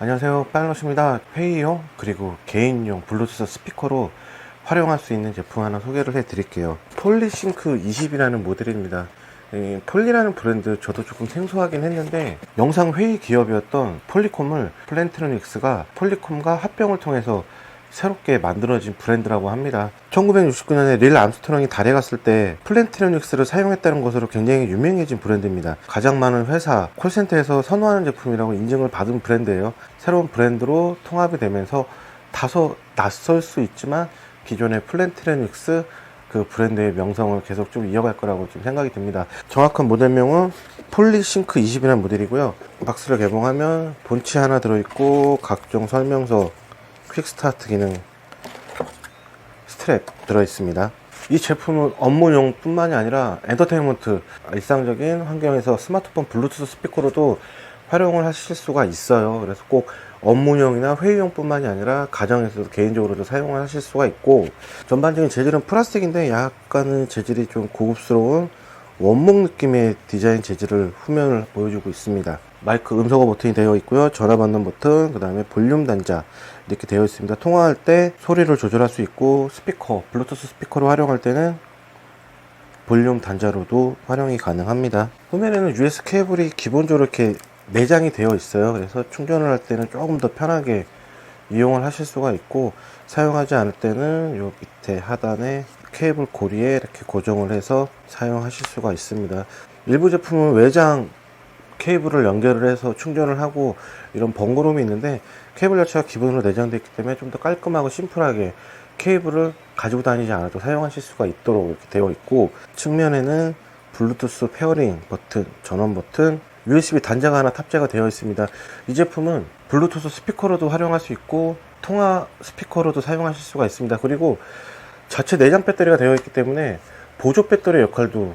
안녕하세요. 파일럿입니다. 회의용 그리고 개인용 블루투스 스피커로 활용할 수 있는 제품 하나 소개를 해 드릴게요. 폴리싱크 20이라는 모델입니다. 이 폴리라는 브랜드 저도 조금 생소하긴 했는데 영상 회의 기업이었던 폴리콤을 플랜트로닉스가 폴리콤과 합병을 통해서 새롭게 만들어진 브랜드라고 합니다. 1969년에 릴 암스트롱이 달에 갔을 때 플랜트로닉스를 사용했다는 것으로 굉장히 유명해진 브랜드입니다. 가장 많은 회사, 콜센터에서 선호하는 제품이라고 인증을 받은 브랜드예요. 새로운 브랜드로 통합이 되면서 다소 낯설 수 있지만 기존의 플랜트로닉스 그 브랜드의 명성을 계속 좀 이어갈 거라고 좀 생각이 듭니다. 정확한 모델명은 폴리싱크 20이라는 모델이고요. 박스를 개봉하면 본치 하나 들어있고 각종 설명서, 퀵스타트 기능, 스트랩 들어있습니다. 이 제품은 업무용 뿐만이 아니라 엔터테인먼트, 일상적인 환경에서 스마트폰 블루투스 스피커로도 활용을 하실 수가 있어요. 그래서 꼭 업무용이나 회의용 뿐만이 아니라 가정에서도 개인적으로도 사용을 하실 수가 있고 전반적인 재질은 플라스틱인데 약간은 재질이 좀 고급스러운 원목 느낌의 디자인 재질을 후면을 보여주고 있습니다. 마이크 음소거 버튼이 되어 있고요. 전화 받는 버튼, 그 다음에 볼륨 단자 이렇게 되어 있습니다. 통화할 때 소리를 조절할 수 있고 스피커, 블루투스 스피커로 활용할 때는 볼륨 단자로도 활용이 가능합니다. 후면에는 USB 케이블이 기본적으로 이렇게 내장이 되어 있어요. 그래서 충전을 할 때는 조금 더 편하게 이용을 하실 수가 있고 사용하지 않을 때는 요 밑에 하단에 케이블 고리에 이렇게 고정을 해서 사용하실 수가 있습니다. 일부 제품은 외장 케이블을 연결을 해서 충전을 하고 이런 번거로움이 있는데 케이블 자체가 기본으로 내장되어 있기 때문에 좀 더 깔끔하고 심플하게 케이블을 가지고 다니지 않아도 사용하실 수가 있도록 이렇게 되어 있고 측면에는 블루투스 페어링 버튼, 전원 버튼, USB 단자가 하나 탑재가 되어 있습니다. 이 제품은 블루투스 스피커로도 활용할 수 있고 통화 스피커로도 사용하실 수가 있습니다. 그리고 자체 내장 배터리가 되어 있기 때문에 보조 배터리 역할도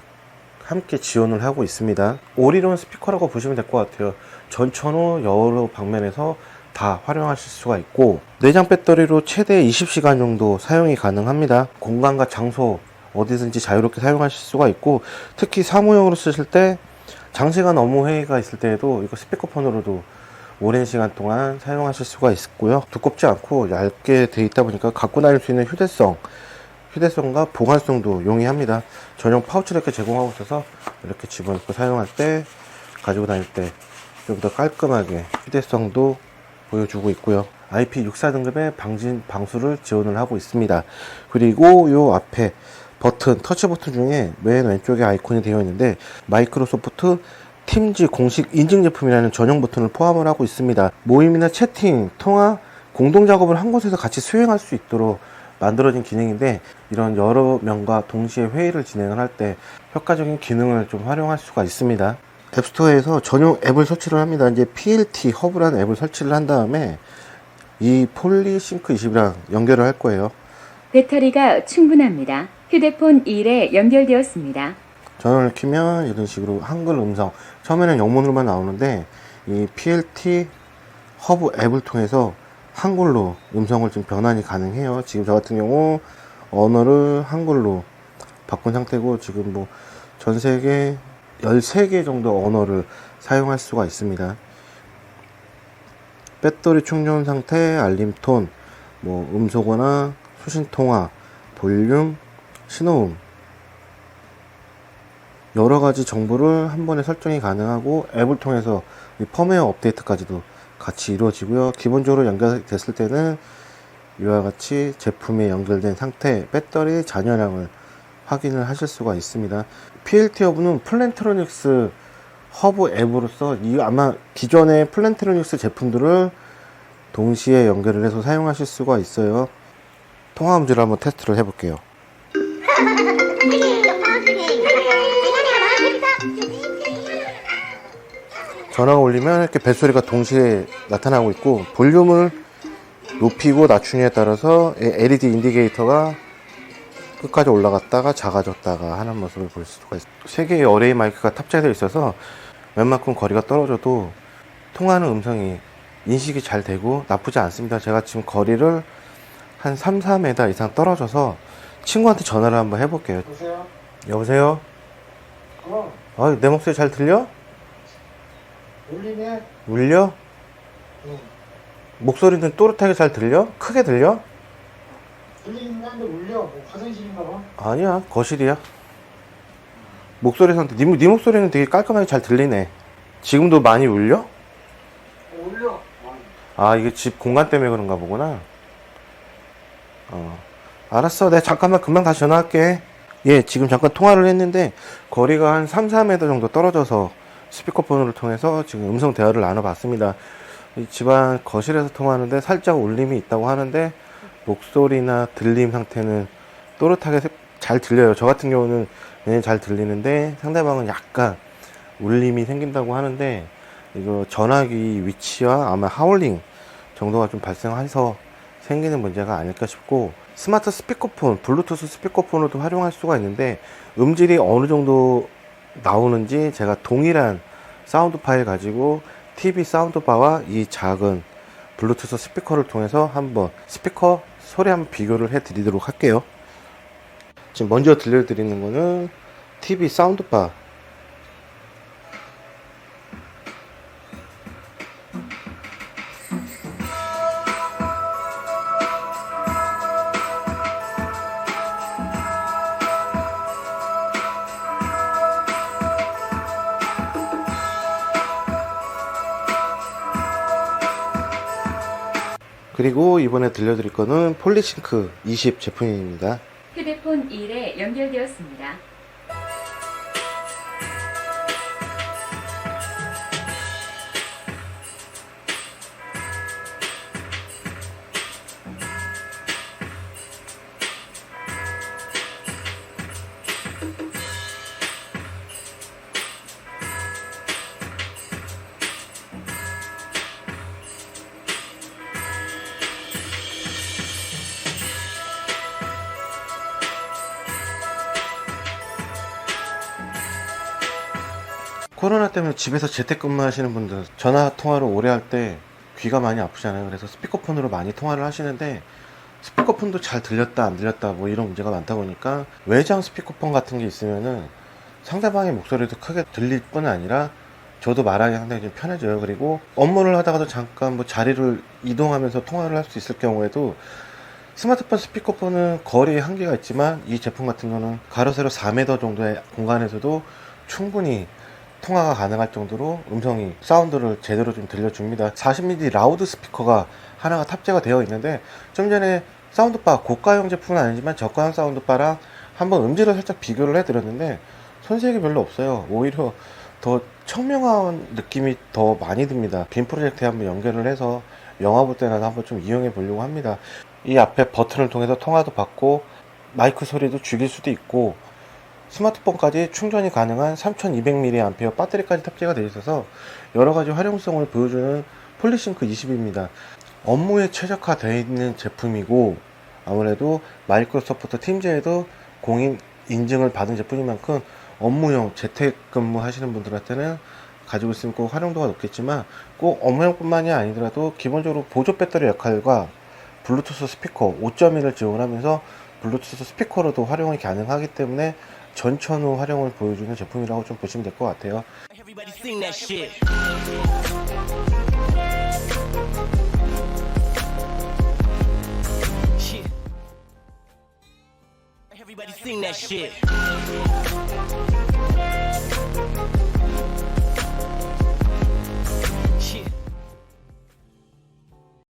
함께 지원을 하고 있습니다. 올인원 스피커라고 보시면 될 것 같아요. 전천후 여러 방면에서 다 활용하실 수가 있고 내장 배터리로 최대 20시간 정도 사용이 가능합니다. 공간과 장소 어디든지 자유롭게 사용하실 수가 있고 특히 사무용으로 쓰실 때 장시간 업무 회의가 있을 때에도 이거 스피커폰으로도 오랜 시간 동안 사용하실 수가 있고요. 두껍지 않고 얇게 돼 있다 보니까 갖고 다닐 수 있는 휴대성 휴대성과 보관성도 용이합니다. 전용 파우치를 이렇게 제공하고 있어서 이렇게 집어넣고 사용할 때 가지고 다닐 때 좀 더 깔끔하게 휴대성도 보여주고 있고요. IP64 등급의 방진 방수를 지원을 하고 있습니다. 그리고 요 앞에 버튼 터치 버튼 중에 맨 왼쪽에 아이콘이 되어 있는데 마이크로소프트 팀즈 공식 인증 제품이라는 전용 버튼을 포함을 하고 있습니다. 모임이나 채팅, 통화, 공동 작업을 한 곳에서 같이 수행할 수 있도록 만들어진 기능인데 이런 여러 명과 동시에 회의를 진행을 할 때 효과적인 기능을 좀 활용할 수가 있습니다. 앱스토어에서 전용 앱을 설치를 합니다. 이제 PLT 허브라는 앱을 설치를 한 다음에 이 폴리싱크 20이랑 연결을 할 거예요. 배터리가 충분합니다. 휴대폰 1에 연결되었습니다. 전원을 키면 이런 식으로 한글 음성 처음에는 영문으로만 나오는데 이 PLT 허브 앱을 통해서 한글로 음성을 좀 변환이 가능해요. 지금 저 같은 경우 언어를 한글로 바꾼 상태고 지금 뭐 전 세계 13개 정도 언어를 사용할 수가 있습니다. 배터리 충전 상태, 알림 톤, 뭐 음소거나 수신 통화, 볼륨, 신호음. 여러 가지 정보를 한 번에 설정이 가능하고 앱을 통해서 이 펌웨어 업데이트까지도 같이 이루어지고요. 기본적으로 연결됐을 때는 이와 같이 제품에 연결된 상태 배터리 잔여량을 확인을 하실 수가 있습니다. PLT 허브는 플랜트로닉스 허브 앱으로서 이 아마 기존의 플랜트로닉스 제품들을 동시에 연결을 해서 사용하실 수가 있어요. 통화 음질을 한번 테스트를 해볼게요. 전화가 울리면 이렇게 벨소리가 동시에 나타나고 있고 볼륨을 높이고 낮추냐에 따라서 이 LED 인디게이터가 끝까지 올라갔다가 작아졌다가 하는 모습을 볼 수가 있습니다. 세 개의 어레이 마이크가 탑재되어 있어서 웬만큼 거리가 떨어져도 통하는 음성이 인식이 잘 되고 나쁘지 않습니다. 제가 지금 거리를 한 3, 4m 이상 떨어져서 친구한테 전화를 한번 해볼게요. 보세요. 여보세요? 어, 아, 내 목소리 잘 들려? 울리네. 울려? 응. 목소리는 또렷하게 잘 들려? 크게 들려? 들리긴 한데 울려. 뭐 화장실인가 봐. 아니야 거실이야 목소리 상태 네, 목- 네 목소리는 되게 깔끔하게 잘 들리네 지금도 많이 울려? 어, 울려. 아, 아 이게 집 공간 때문에 그런가 보구나 어 알았어 내가 잠깐만 금방 다시 전화할게 예 지금 잠깐 통화를 했는데 거리가 한 3, 4m 정도 떨어져서 스피커폰을 통해서 지금 음성 대화를 나눠봤습니다. 이 집안 거실에서 통화하는데 살짝 울림이 있다고 하는데 목소리나 들림 상태는 또렷하게 세- 잘 들려요. 저 같은 경우는 굉장히 잘 들리는데 상대방은 약간 울림이 생긴다고 하는데 이거 전화기 위치와 아마 하울링 정도가 좀 발생해서 생기는 문제가 아닐까 싶고 스마트 스피커폰, 블루투스 스피커폰으로도 활용할 수가 있는데 음질이 어느 정도 나오는지 제가 동일한 사운드 파일 가지고 TV 사운드바와 이 작은 블루투스 스피커를 통해서 한번 스피커 소리 한번 비교를 해 드리도록 할게요. 지금 먼저 들려드리는 거는 TV 사운드바 그리고 이번에 들려드릴 거는 폴리싱크 20 제품입니다. 휴대폰 1에 연결되었습니다. 코로나 때문에 집에서 재택근무 하시는 분들 전화 통화를 오래 할 때 귀가 많이 아프잖아요. 그래서 스피커폰으로 많이 통화를 하시는데 스피커폰도 잘 들렸다 안 들렸다 뭐 이런 문제가 많다 보니까 외장 스피커폰 같은 게 있으면은 상대방의 목소리도 크게 들릴 뿐 아니라 저도 말하기 상당히 좀 편해져요. 그리고 업무를 하다가도 잠깐 뭐 자리를 이동하면서 통화를 할 수 있을 경우에도 스마트폰 스피커폰은 거리에 한계가 있지만 이 제품 같은 경우는 가로 세로 4m 정도의 공간에서도 충분히 통화가 가능할 정도로 음성이 사운드를 제대로 좀 들려줍니다. 40mm 라우드 스피커가 하나가 탑재가 되어 있는데 좀 전에 사운드바 고가형 제품은 아니지만 저가형 사운드바랑 한번 음질을 살짝 비교를 해드렸는데 손색이 별로 없어요. 오히려 더 청명한 느낌이 더 많이 듭니다. 빔 프로젝트에 한번 연결을 해서 영화 볼 때나 한번 좀 이용해 보려고 합니다. 이 앞에 버튼을 통해서 통화도 받고 마이크 소리도 죽일 수도 있고 스마트폰까지 충전이 가능한 3200mAh 배터리까지 탑재가 되어 있어서 여러 가지 활용성을 보여주는 폴리싱크 20입니다. 업무에 최적화되어 있는 제품이고 아무래도 마이크로소프트 팀즈에도 공인 인증을 받은 제품인 만큼 업무용 재택근무 하시는 분들한테는 가지고 있으면 꼭 활용도가 높겠지만 꼭 업무용뿐만이 아니더라도 기본적으로 보조 배터리 역할과 블루투스 스피커 5.1을 지원하면서 블루투스 스피커로도 활용이 가능하기 때문에 전천후 활용을 보여주는 제품이라고 좀 보시면 될 것 같아요.